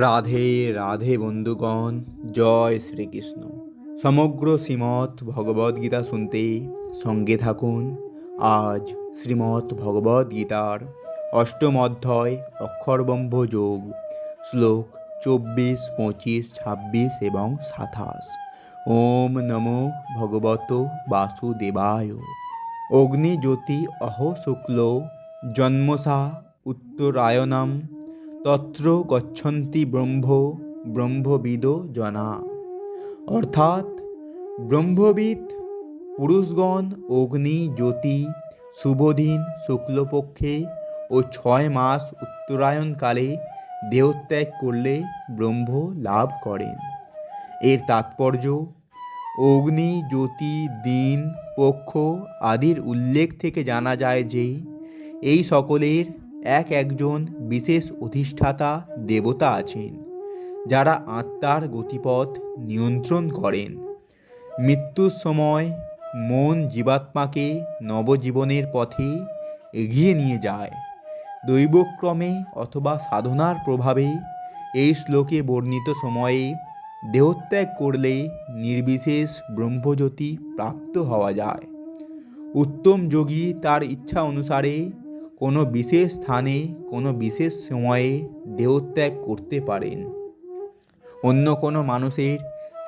রাধে রাধে বন্ধুগণ, জয় শ্রীকৃষ্ণ। সমগ্র শ্রীমৎ ভগবদ্গীতা শুনতে সঙ্গে থাকুন। আজ শ্রীমৎ ভগবদ্গীতার অষ্টম অধ্যায়, অক্ষরবম্ভ যোগ, শ্লোক চব্বিশ, পঁচিশ, ছাব্বিশ এবং সাতাশ। ওম নমো ভগবত বাসুদেবায়। অগ্নিজ্যোতি অহ শুক্ল জন্মসা উত্তরায়ণম। তত্র গচ্ছন্তি ব্রহ্ম ব্রহ্মবিদ জনা। অর্থাৎ ব্রহ্মবিদ, পুরুষগণ, অগ্নি, জ্যোতি, শুভদিন, শুক্লপক্ষে ও ছয় মাস উত্তরায়ণকালে দেহত্যাগ করলে ব্রহ্ম লাভ করেন। এর তাৎপর্য, অগ্নি, জ্যোতি, দিন, পক্ষ আদির উল্লেখ থেকে জানা যায় যে এই সকলের এক একজন বিশেষ অধিষ্ঠাতা দেবতা আছেন, যারা আত্মার গতিপথ নিয়ন্ত্রণ করেন। মৃত্যুর সময় মন জীবাত্মাকে নবজীবনের পথে এগিয়ে নিয়ে যায়। দৈবক্রমে অথবা সাধনার প্রভাবে এই শ্লোকে বর্ণিত সময়ে দেহত্যাগ করলে নির্বিশেষ ব্রহ্মজ্যোতি প্রাপ্ত হওয়া যায়। উত্তম যোগী তার ইচ্ছা অনুসারে কোনো বিশেষ স্থানে, কোনো বিশেষ সময়ে দেহত্যাগ করতে পারেন। অন্য কোনো মানুষের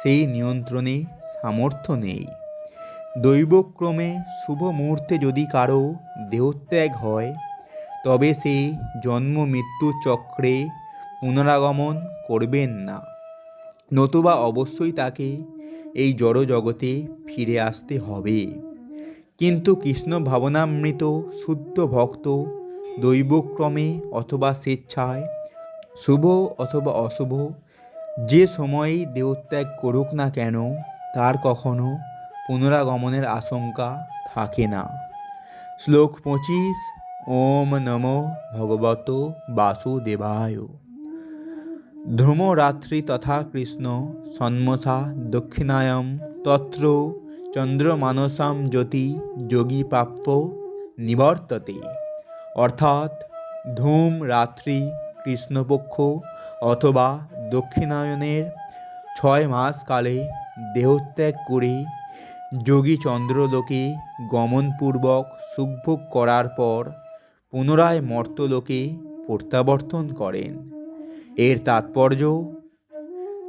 সেই নিয়ন্ত্রণে সামর্থ্য নেই। দৈবক্রমে শুভ মুহূর্তে যদি কারও দেহত্যাগ হয়, তবে সে জন্ম মৃত্যু চক্রে পুনরাগমন করবেন না। নতুবা অবশ্যই তাকে এই জড় জগতে ফিরে আসতে হবে। কিন্তু কৃষ্ণ ভাবনামৃত, শুদ্ধ ভক্ত, দৈবক্রমে অথবা স্বেচ্ছায়, শুভ অথবা অশুভ, যে সময়েই দেহত্যাগ করুক না কেন, তার কখনো পুনরাগমনের আশঙ্কা থাকে না। শ্লোক পঁচিশ, ওম নম ভগবত বাসুদেবায়। ধ্রুমরাত্রি তথা কৃষ্ণ সন্মসা দক্ষিণায়ম তত্র চন্দ্রমানসাম জ্যোতি যোগী প্রাপ্য নিবর্ততে। অর্থাৎ ধূম রাত্রি কৃষ্ণপক্ষ অথবা দক্ষিণায়নের ছয় মাস কালে দেহত্যাগ করে যোগী চন্দ্রলোকে গমনপূর্বক সুখভোগ করার পর পুনরায় মর্তলোকে প্রত্যাবর্তন করেন। এর তাৎপর্য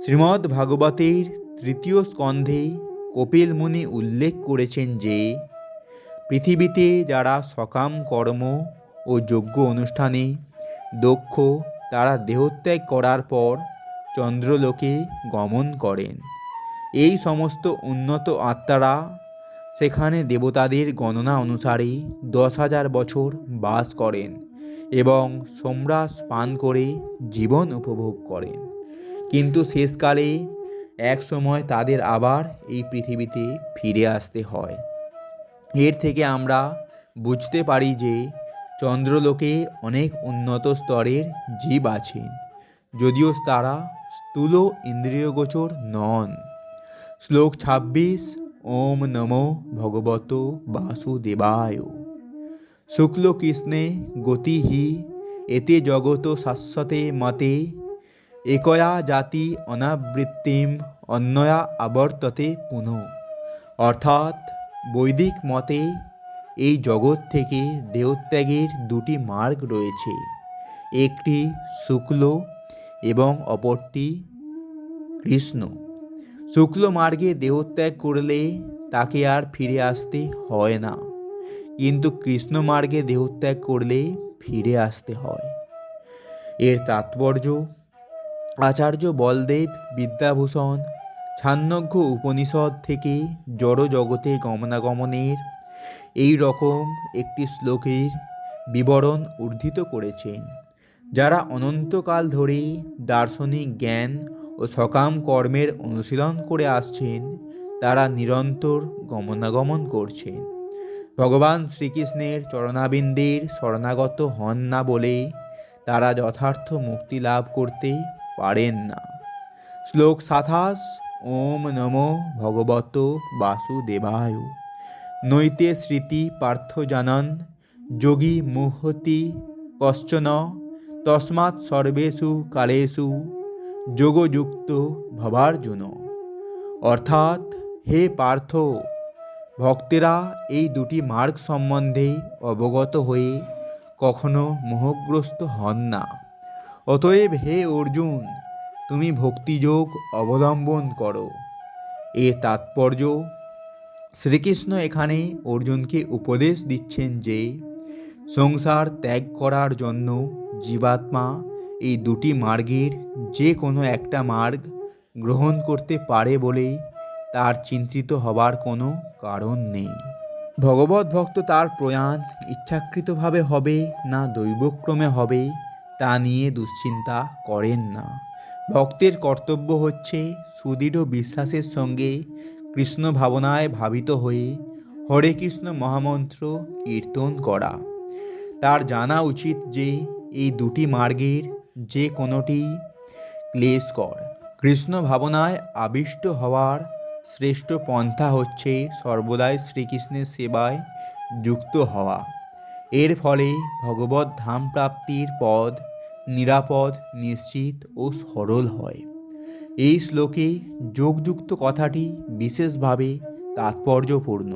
শ্রীমদ্ ভাগবতের তৃতীয় স্কন্ধে কপিল মুনি উল্লেখ করেছেন যে, পৃথিবীতে যারা সকাম কর্ম ও যোগ্য অনুষ্ঠানে দক্ষ, তারা দেহত্যাগ করার পর চন্দ্রলোকে গমন করেন। এই সমস্ত উন্নত আত্মারা সেখানে দেবতাদের গণনা অনুসারে দশ হাজার বছর বাস করেন এবং সোমরাস পান করে জীবন উপভোগ করেন। কিন্তু শেষকালে এক সময় তাদের আবার এই পৃথিবীতে ফিরে আসতে হয়। এর থেকে আমরা বুঝতে পারি যে চন্দ্রলোকে অনেক উন্নত স্তরের জীব আছেন, যদিও তারা স্থূল ইন্দ্রিয়গোচর নন। শ্লোক ছাব্বিশ, ওম নমো ভগবত বাসুদেবায়। শুক্ল কৃষ্ণে গতিহি, এতে জগত শাশ্বতে মতে একয়া জাতি অনাবৃত্তিম অন্যয়া আবর্ততে পুনঃ। অর্থাৎ বৈদিক মতে এই জগৎ থেকে দেহত্যাগের দুটি মার্গ রয়েছে। একটি শুক্ল এবং অপরটি কৃষ্ণ। শুক্ল মার্গে দেহত্যাগ করলে তাকে আর ফিরে আসতে হয় না। কিন্তু কৃষ্ণ মার্গে দেহত্যাগ করলে ফিরে আসতে হয়। এর তাৎপর্য আচার্য বলদেব বিদ্যাভূষণ, ছান্নজ্ঞ উপনিষদ থেকে জড় জগতে গমনাগমনের এই রকম একটি শ্লোকের বিবরণ উদ্ধৃত করেছেন, যারা অনন্তকাল ধরে দার্শনিক জ্ঞান ও সকাম কর্মের অনুশীলন করে আসছেন, তারা নিরন্তর গমনাগমন করছেন। ভগবান শ্রীকৃষ্ণের চরণাবিন্দের শরণাগত হন না বলে তারা যথার্থ মুক্তি লাভ করতে পারেন না। শ্লোক সাতাশ, ওম নমো ভগবত বাসুদেবায়। নৈতে স্মৃতি পার্থ জানন, যোগী মুহতি কশ্চন, তস্মাৎ সর্বেষু কালেষু, যোগযুক্ত ভবার্জুন। অর্থাৎ, হে পার্থ, ভক্তেরা এই দুটি মার্গ সম্বন্ধে অবগত হয়ে কখনো মোহগ্রস্ত হন না। অতএব হে অর্জুন, তুমি ভক্তিযোগ অবলম্বন করো। এর তাৎপর্য, শ্রীকৃষ্ণ এখানে অর্জুনকে উপদেশ দিচ্ছেন যে, সংসার ত্যাগ করার জন্য জীবাত্মা এই দুটি মার্গের যে কোনো একটা মার্গ গ্রহণ করতে পারে বলে তার চিন্তিত হবার কোনো কারণ নেই। ভগবত ভক্ত তার প্রয়াণ ইচ্ছাকৃতভাবে হবে না দৈবক্রমে হবে? তা নিয়ে দুশ্চিন্তা করেন না। ভক্তের কর্তব্য হচ্ছে সুদৃঢ় বিশ্বাসের সঙ্গে কৃষ্ণ ভাবনায় ভাবিত হয়ে হরে কৃষ্ণ মহামন্ত্র কীর্তন করা। তার জানা উচিত যে এই দুটি মার্গের যে কোনোটি ক্লেশকর। কৃষ্ণ ভাবনায় আবিষ্ট হওয়ার শ্রেষ্ঠ পন্থা হচ্ছে সর্বদাই শ্রীকৃষ্ণের সেবায় যুক্ত হওয়া। এর ফলে ভগবত ধাম প্রাপ্তির পদ নিরাপদ, নিশ্চিত ও সরল হয়। এই শ্লোকে যোগযুক্ত কথাটি বিশেষভাবে তাৎপর্যপূর্ণ।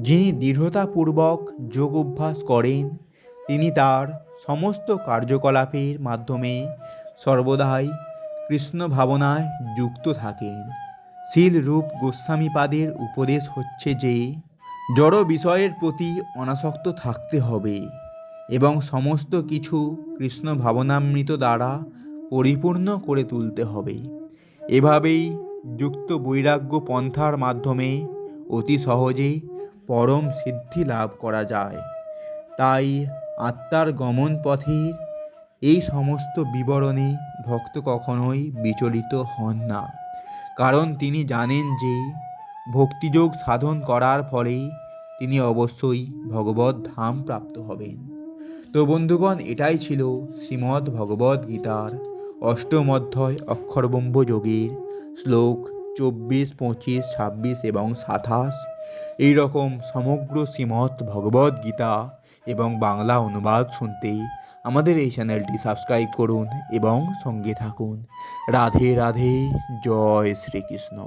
যিনি দৃঢ়তাপূর্বক যোগ অভ্যাস করেন, তিনি তার সমস্ত কার্যকলাপের মাধ্যমে সর্বদাই কৃষ্ণ ভাবনায় যুক্ত থাকেন। শীল রূপ গোস্বামীপাদের উপদেশ হচ্ছে যে, জড় বিষয়ের প্রতি অনাসক্ত থাকতে হবে। এবং সমস্ত কিছু কৃষ্ণ ভাবনামৃত দ্বারা পরিপূর্ণ করে তুলতে হবে। এভাবেই যুক্ত বৈরাগ্য পন্থার মাধ্যমে অতি সহজেই পরম সিদ্ধি লাভ করা যায়। তাই আত্মার গমন পথের এই সমস্ত বিবরণে ভক্ত কখনোই বিচলিত হন না। কারণ তিনি জানেন যে ভক্তিযোগ সাধন করার ফলে তিনি অবশ্যই ভগবত ধাম প্রাপ্ত হবেন। তো বন্ধুগণ, এটাই ছিল শ্রীমদ্ ভগবদ্ গীতার অষ্টম অধ্যায় অক্ষরব্রহ্ম যোগের শ্লোক চব্বিশ, পঁচিশ, ছাব্বিশ এবং সাতাশ। এই রকম সমগ্র শ্রীমদ্ ভগবদ্ গীতা এবং বাংলা অনুবাদ শুনতে আমাদের এই চ্যানেলটি সাবস্ক্রাইব করুন এবং সঙ্গে থাকুন। রাধে রাধে, জয় শ্রীকৃষ্ণ।